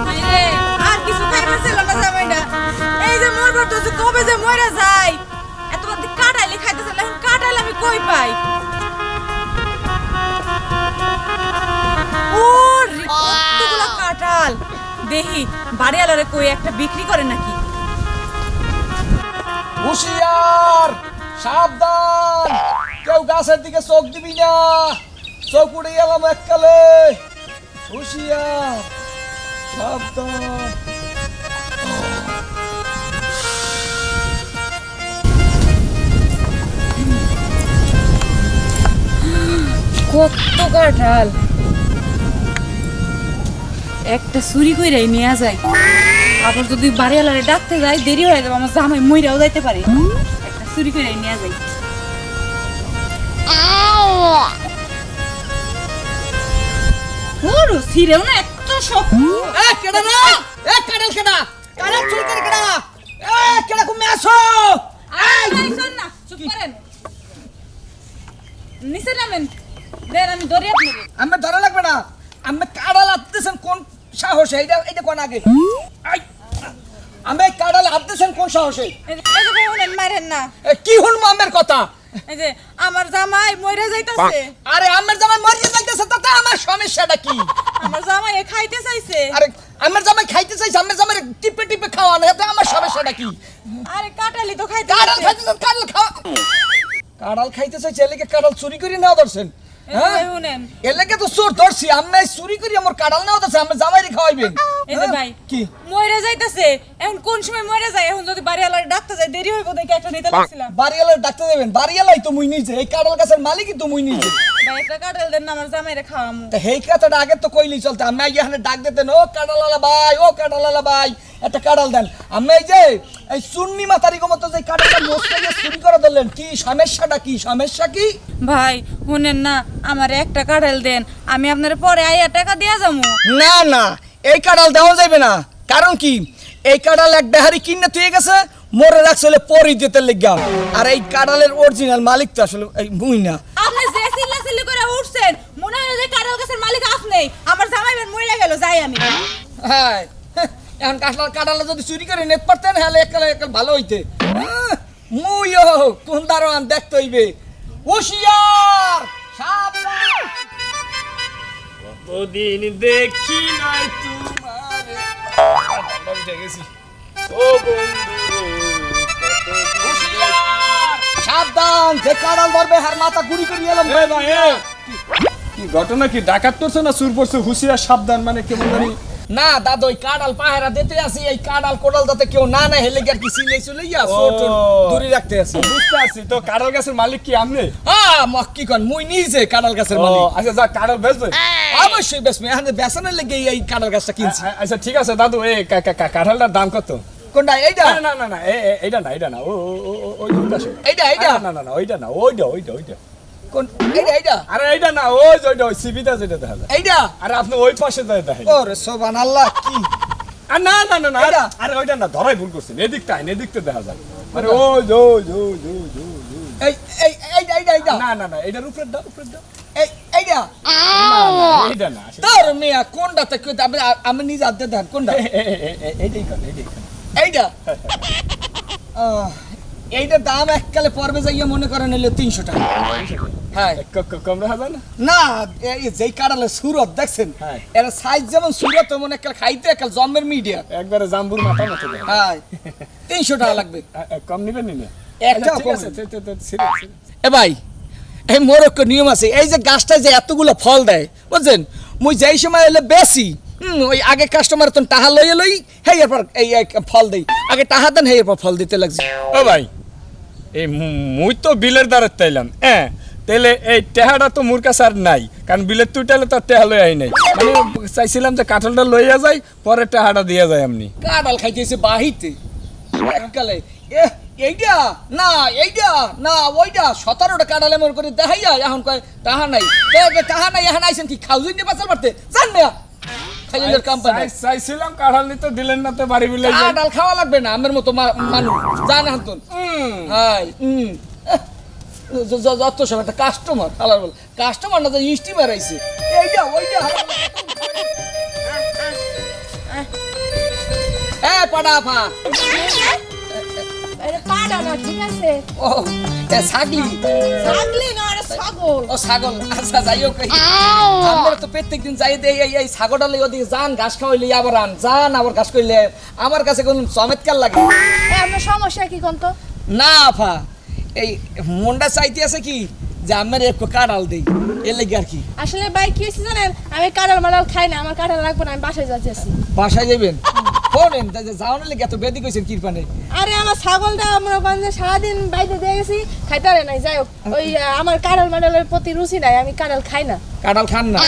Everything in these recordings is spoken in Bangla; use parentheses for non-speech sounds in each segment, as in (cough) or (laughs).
আরে, কিছু খাইবার ছিল না জামাইটা এই যে মরবার তো কবে যে মরে যায়? এতবার দিয়ে কাটাইলে খাইতেছে না কাটাইলে আমি কই পাই? কতগুলো কাঁঠাল। দেখি বাড়িওয়ালারে কই একটা বিক্রি করে নাকি? হুশিয়ার সাবধান। কেউ গাছের দিকে চোখ দিবি না। চোখ উড়ে গেলাম এককালে। হুশিয়ার। সাবধান কত কাঁঠাল একটা চুরি কইরাই নিয়ে যায়। আবার যদি বাড়িওয়ালারে ডাকতে যায় দেরি হয়ে যাবে আমার জামাই মইরাও যাইতে পারে। একটা চুরি কইরাই নিয়ে যায়। ওর ছিঁড়েও না শক্ত এ কেডা না এ কাডাল কেডা কাডাল চুরি কেডা এ কেডা কমে আসো আয়, আয়, না, চুপ করেন। নিচে নামেন দেন আমি ধরি আমি ধরা লাগবে না আমি কাডাল আপতেছেন কোন সাহসে এইটা এইটা কোন আগে আই, আমি কাডাল আপতেছেন কোন সাহসে এই যে মারেন না কি হুন মামের কথা (laughs) এই যে আমার জামাই মরে যাইতাছে। আরে আমার জামাই মরে যাইতাছে তাতে আমার সমস্যাটা কি? (laughs) আমার জামাই এ খাইতে চাইছে। আরে আমার জামাই খাইতে চাইছে আমার জামাই টিপে টিপে খাওয়ানো এতে আমার সমস্যাটা কি? আরে কাটালি তো খাইতে কাটাল। খাইতে কাটাল খাওয়া কাঁড়াল খাইতে চাইছে এলাকে কাটাল চুরি করে না ধরছেন হ্যাঁ? এলাকে তো চোর ধরছি আমি চুরি করি আমার কাঁড়াল নেওয়া ধরছে আমার জামাইরে খাওয়াইবেন এই যে হ্যাঁ? ভাই কি? মইরা যাইতাছে এখন কোন সময় মইরা যায়? এখন যদি বাড়িওয়ালার ডাকতে যায় দেরি হইব দেখে একটা নিতে লাগছিলাম বাড়িওয়ালার ডাক্তার দেবেন বাড়িওয়ালাই তো মুই নিজে এই কাঁড়াল গাছের মালিকই তো মুই নিজে। ভাই একটা দেন না আমার জামাইরে খাওয়ামু। তা হেই কথাটা আগে তো কইলি চলতে আমি এখানে ডাক দিতেন ও কাঁড়ালালা ভাই ও কাঁড়ালালা ভাই একটা কাঁড়াল দেন। আমি এই যে এই চুন্নি মাতারি মতো যে কাঁড়ালটা মস্তে গিয়ে চুরি করে ধরলেন কি সমস্যাটা কি? সমস্যা কি? ভাই শুনেন না আমার একটা কাটাল দেন আমি আপনার পরে আইয়া টাকা দিয়া যাব। না না এই কাঁড়াল দেওয়া যাবে না। কারণ কি? এই কাঁড়াল এক বেহারি কিনে তুই গেছে মরে রাখছিল পরি দিতে লেগা আর এই কাঁড়ালের অরিজিনাল মালিক তো আসলে এই মুই না। আপনি যে করে উঠছেন মনে হয় যে কাটাল গাছের মালিক আপনি। আমার জামাই মরে গেল যাই আমি। হ্যাঁ এখন কাঁঠাল কাঁঠালে যদি চুরি করে নেট পারতেন হলে একালে একাল ভালো হইতে। মুইও কোন দারোয়ান দেখতে হইবে? হুশিয়ার! সাবধান! কতদিন দেখি নাই তোমারে। ঠান্ডা গেছি ও বন্ধু সাবধান! যে কাঁড়াল ধরবে হার মাথা গুড়ি করে এলাম। কি ঘটনা কি? ডাকাত করছে না সুর পড়ছে? হুশিয়ার সাবধান মানে কেমন জানি? না দাদা ওই কাঁড়াল পাহারা দিতে আসি এই কাঁড়াল কোড়াল যাতে কেউ না না হেলে গিয়ে কি সিলে চলে ইয়া দূরে রাখতে আসি। বুঝতে পারছি তো কাঁড়াল গাছের মালিক কি হ্যাঁ মক্কি কন মুই নিজে কাঁড়াল গাছের মালিক। আচ্ছা যা কাঁড়াল বেচবে। অবশ্যই বেশ মেয়ে এখানে বেসানের লেগে এই কাঁড়াল গাছটা কিনছি। আচ্ছা ঠিক আছে দাদু এই কা- কা- কা- কাঁঠালটার দাম কত? কোনটা এইটা? না না না এইটা না এইটা না ও ও- ও- ও- এইটা এইটা? না না না ওইটা না ওইটা ওইটা ওইটা। কোন এইটা এইটা আরে এইটা না ওই যে ওইটা ওই সিবিটা যেটা দেখা যায়। এইটা আরে আপনি ওই পাশে যায় দেখেন। ওরে সোবান কি? আর না না না না? আরে ওইটা না ধরাই ভুল করছেন এদিকটা আইন এদিকটা দেখা যায়। আরে ওই যে, ওই যে, ওই যে, ওই যে, এই এই এইটা এইটা এইটা না না না এটার উপরে দাও উপরে দাও। এই এইটা না, না, এইটা না আসলে- তোর মিয়া কোনটাতে কই আমি আমি নিজে দেন কোনটা এইটাই কর, এইটাই। এইটা এইটা দাম এককালে পর্বে যাইয়া মনে করেন হইল তিনশো টাকা। হ্যাঁ। না? না এই যেই সুরত দেখছেন? হ্যাঁ। এর সাইজ যেমন সুরত তেমন খাইতে জম্মের মিডিয়া একবারে জাম্বুর মাথা মতো হ্যাঁ। তিনশো টাকা লাগবে। কম নিবেন একটা আচ্ছা। এ ভাই এই মোরক্কো নিয়ম আছে। এই যে গাছটায় যে এতগুলো ফল দেয় বুঝছেন? মুই যেই সময় এলে বেশি ওই আগে কাস্টমার তো টাহা লইয়ে লই হেই এরপর এই ফল দেই। আগে টাহা দেন হেই এরপর ফল দিতে লাগছে। ও ভাই এই মুই তো বিলের দ্বারা তাইলাম হ্যাঁ? তাহলে এই টেহাটা তো মোর কাছে আর নাই কারণ বিলের তুই তাহলে তো টেহা লই আই নাই। মানে চাইছিলাম যে কাঁঠালটা লইয়া যাই পরে টেহাটা দিয়া যায় এমনি কাঁড়াল খাইতেছে বাহিতে। এককালে এ এইটা না এইটা না ওইটা সতেরোটা কাঁড়াল এমন করে দেখাইয়া এখন কয় তাহা নাই। তাহা নাই এখন আইছেন কি খাউজুই নিয়ে পাচাল পারতে জান না কোম্পানি চাইছিলাম কাঁঠাল নিতে দিলেন না তো বাড়ি বিলে। কাঁঠাল খাওয়া লাগবে না আমার মতো মানুষ। জান হান্তন হাই যত সব একটা কাস্টমার হালার বল। কাস্টমার না তো ইস্টি মারাইছে। এইটা ওইটা হালার বল, পাড়া পাড়া না ঠিক আছে। ও এ ছাগলি। ছাগলি না ছাগল? ও ছাগল। আচ্ছা যাই হোক আমরা তো প্রত্যেক দিন যাই দেই এই এই ছাগলটা লই ওদিকে যান ঘাস খাওয়াইলে আবার আন। যান আবার ঘাস করলে আমার কাছে কোন চমৎকার লাগে আপনার সমস্যা কি কোন তো? না আফা। এই মনটা চাইতে আছে কি? যে আমার একটু কাঁড়াল দেই। এর লেগে আর কি। আসলে ভাই কি হয়েছে জানেন? আমি কাঁঠাল মাড়াল খাই না আমার কাঁঠাল লাগবে না আমি বাসায় যাচ্ছি বাসায় যাবেন শোনেন যাও না লেগে এত বেদি কইছেন কিরপানে। আরে আমার ছাগলটা করেন যে সারাদিন বাইরে দিয়ে গেছি খাইতে পারে নাই যাই হোক। ওই আমার কাঁঠাল মাড়ালের প্রতি রুচি নাই আমি কাঁঠাল খাই না। কাঁড়াল খান না?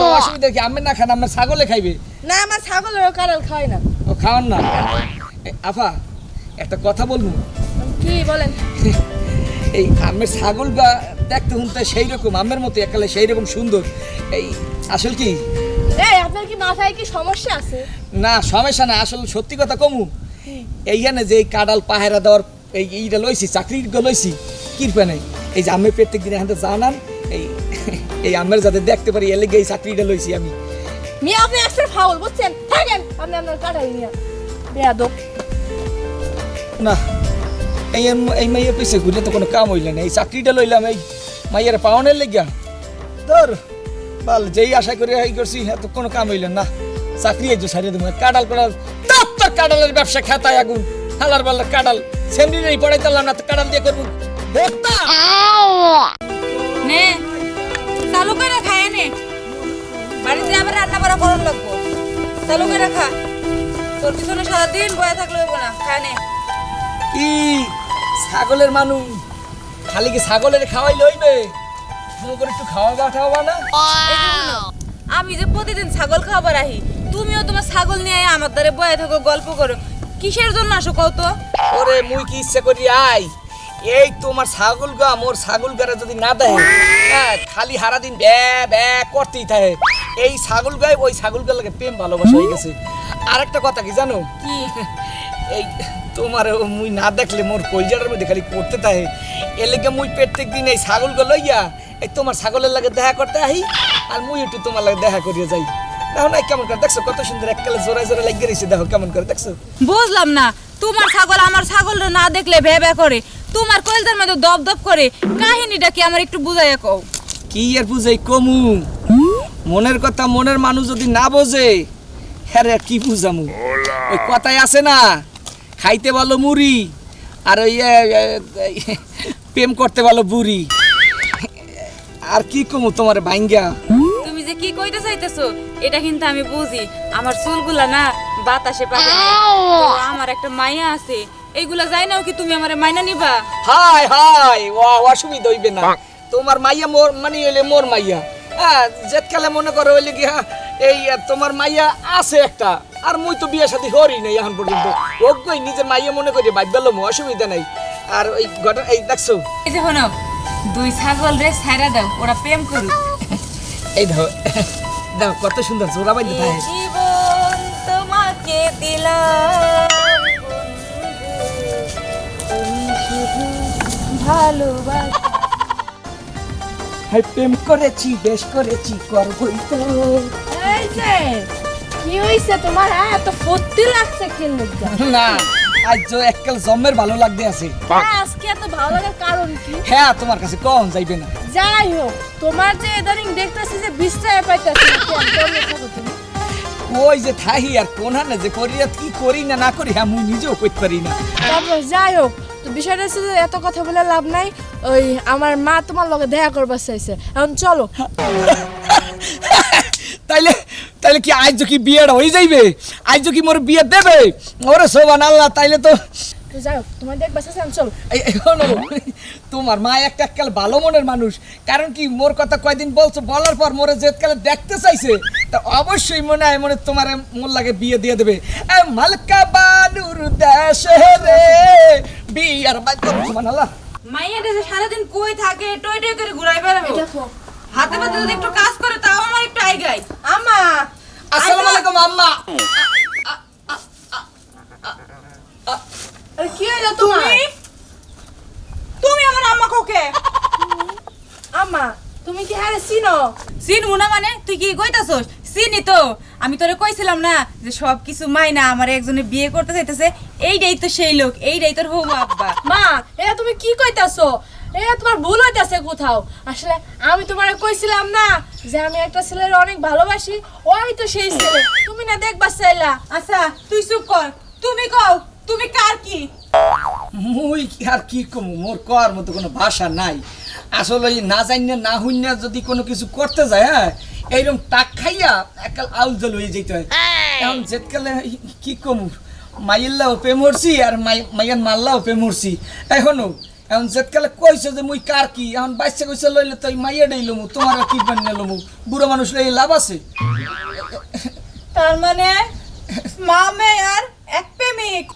তো অসুবিধা কি? আমি না খান আমার ছাগলে খাইবে? না আমার ছাগলেরও কাঁঠাল খাই না। ও খাওয়ান না? আফা একটা কথা বলব। কি বলেন? (laughs) এই আমের ছাগল বা দেখতে শুনতে সেই রকম আমের মতো একালে সেই রকম সুন্দর। এই আসল কি? আপনার কি মাথায় কি সমস্যা আছে? না সমস্যা না আসল সত্যি কথা কমু। এইখানে যে কাডাল পাহারা দেওয়ার এই এইটা লইছি চাকরি লইছি কিরপানে এই যে আমের প্রত্যেক দিন এখানে জানান এই (laughs) এই আমের যাতে দেখতে পারি এলে এই চাকরিটা লইছি আমি। মিয়া আপনি ফাউল বুঝছেন? থাকেন আপনি আপনার বেয়াদব। না এই এই মাইয়ের পিছিয়ে ঘুরে তো কোনো কাম হইল না এই চাকরিটা লইলাম এই মাইয়ের পাওনের লেগিয়া। তোর বল যেই আশা করে এই করছি এত কোনো কাম হইল না। চাকরি এই যে সারিয়ে দেবো কাডাল কাডাল তার কাডালের ব্যবসা খেতায় আগুন। হালার বাল্লার কাডাল সেমনি নেই পড়াই তাল্লাম না তো কাডাল দিয়ে করব। নে চালু করে খায় নে বাড়িতে আবার রান্না বাড়া করার লাগবো। চালু করে খা। তোর পিছনে সারাদিন বয়ে থাকলে হইব না। খায় নে। কি ছাগলের মানুষ খালি কি ছাগলের খাওয়াই লইবে? তুমি করে একটু খাওয়াবা খাওয়াবা না? এই যে শুনো, আমি যে প্রতিদিন ছাগল খাবার আহি তুমিও তোমার ছাগল নিয়ে আয় আমার দ্বারে বয়ে থাকো গল্প করো। কিসের জন্য আসো কত ওরে মুই কি ইচ্ছা করি আই? এই তোমার ছাগল গা মোর ছাগল গারে যদি না দেয় হ্যাঁ খালি হারা দিন ব্যা ব্যা করতেই থাকে। এই ছাগল গায়ে ওই ছাগল গার লাগে প্রেম ভালোবাসা হয়ে গেছে। আর একটা কথা কি জানো? কি? এই তোমার মুই না দেখলে মোর কলজাটার মধ্যে খালি করতে থাকে। এলেকে মুই প্রত্যেক দিন এই ছাগল গো লইয়া এই তোমার ছাগলের লাগে দেখা করতে আহি আর মুই একটু তোমার লাগে দেখা করিয়ে যাই। দেখো না কেমন করে দেখছ? কত সুন্দর এক এককালে জোড়ায় জোড়ায় লাগিয়ে রয়েছে দেখো কেমন করে দেখছ? বুঝলাম না। তোমার ছাগল আমার ছাগল না দেখলে ভে ভে করে তোমার কলজার মধ্যে দপ দপ করে কাহিনীটা কি আমার একটু বুঝাইয়া কও? কি আর বুঝাই কমু? মনের কথা মনের মানুষ যদি না বোঝে হ্যাঁ কি বুঝামু? ওই কথাই আছে না খাইতে ভালো মুড়ি আর ওই প্রেম করতে ভালো বুড়ি। আর কি কমু তোমার ভাঙ্গা তুমি যে কি কইতে চাইতেছো এটা কিন্তু আমি বুঝি। আমার চুলগুলা না বাতাসে। তো আমার একটা মাইয়া আছে। এইগুলা যাই নাও কি তুমি আমারে মাইনা নিবা? হাই হাই ও অসুবিধা হইবে না। তোমার মাইয়া মোর মানে হইলে মোর মাইয়া। হ্যাঁ যেতকালে মনে করো হইলে কি হ্যাঁ, এই আহ, তোমার মাইয়া আছে একটা। আর মুই তো বিয়ে শাদী হরি নাই এখন পর্যন্ত। ওগই নিজের মাইয়া মনে করি বাইক অসুবিধা নাই। আর ওই ঘটনা এই দেখছ? এই যে শোনো দুই ছাগল রে ছাইরা দাও ওরা প্রেম করুক। এই দেখো দেখো কত সুন্দর জোড়া বাইতে থাকে জীবন তোমাকে দিলাম তুমি শুধু ভালোবাস প্রেম করেছি বেশ করেছি করবই তো। এই যে কি হইছে তোমার? এত ফুর্তি লাগছে খেললে না আজ যে এককাল জন্মের ভালো লাগতে আছে। এত ভালো লাগার কারণ কি? হ্যাঁ তোমার কাছে কম যাইবে না। যাই হোক তোমার যে ইদানিং দেখতেছি যে বিশ্রায় পাইতেছি তুমি ওই যে থাহি আর কোনহানে যে করি আর কি করি না না করি হ্যাঁ মুই নিজেও করতে পারি না। তারপর যাই হোক তো বিষয়টা হচ্ছে যে এত কথা বলে লাভ নাই। ওই আমার মা তোমার লগে দেখা করবার চাইছে। এখন চলো। তাইলে তাইলে কি আজ কি বিয়েটা হয়ে যাইবে? আজ কি মোর বিয়ে দেবে? ওরে সোবান আল্লাহ তাইলে তো তো যাই হোক তোমার এখন চলো। তোমার মা একটা এককাল ভালো মনের মানুষ। কারণ কি মোর কথা কয়দিন বলছো বলার পর মোরে যেতকালে দেখতে চাইছে। তা অবশ্যই মনে হয় মনে তোমার মোর লাগে বিয়ে দিয়ে দেবে। মালকা বানুর দেশে রে বিয়ার বাদ সোবান আল্লাহ মাইয়াটা যে সারাদিন কই থাকে টই টই করে ঘুরাই বেড়াবো। দেখো। হাতে পাতে যদি একটু কাজ করে তাও আমার একটু আইগাই আমা আসসালামু আলাইকুম আম্মা আরে কি তুমি? তুমি আমার আম্মা কোকে আম্মা তুমি কি হ্যাঁ চিনো? চিনবো না মানে? তুই কি কইতাছস? চিনি তো। আমি তোরে কইছিলাম না যে সব কিছু মাইনা আমার একজনে বিয়ে করতে চাইতেছে। এইটাই তো সেই লোক এইটাই তোর হবু আব্বা। মা এটা তুমি কি কইতাছো? এটা তোমার ভুল হইতাছে কোথাও। আসলে আমি তোমারে কইছিলাম না যে আমি একটা ছেলের অনেক ভালোবাসি ওই তো সেই ছেলে। তুমি না দেখবা চাইলা আচ্ছা তুই চুপ কর। তুমি কও তুমি কার কি? মুই আর কি কম? মোর কর মতো কোনো ভাষা নাই। আসলে না জানি না হুইনা যদি কোনো কিছু করতে যায় হ্যাঁ এইরকম টাক খাইয়া একাল আউল জল হয়ে যেতে হয়। এখন যেতকালে কি কম? মাইল্লাও পে মরছি আর মাইয়ান মাল্লাও পে মরছি। এখনও? এখন যেতকালে কইছে যে মুই কার কি? এখন বাচ্চা কইছে লইলে তো মাইয়া ডেই লমু তোমার কি বানিয়ে লমু? বুড়ো মানুষ লই লাভ আছে? তার মানে মা এক প্রেমিক।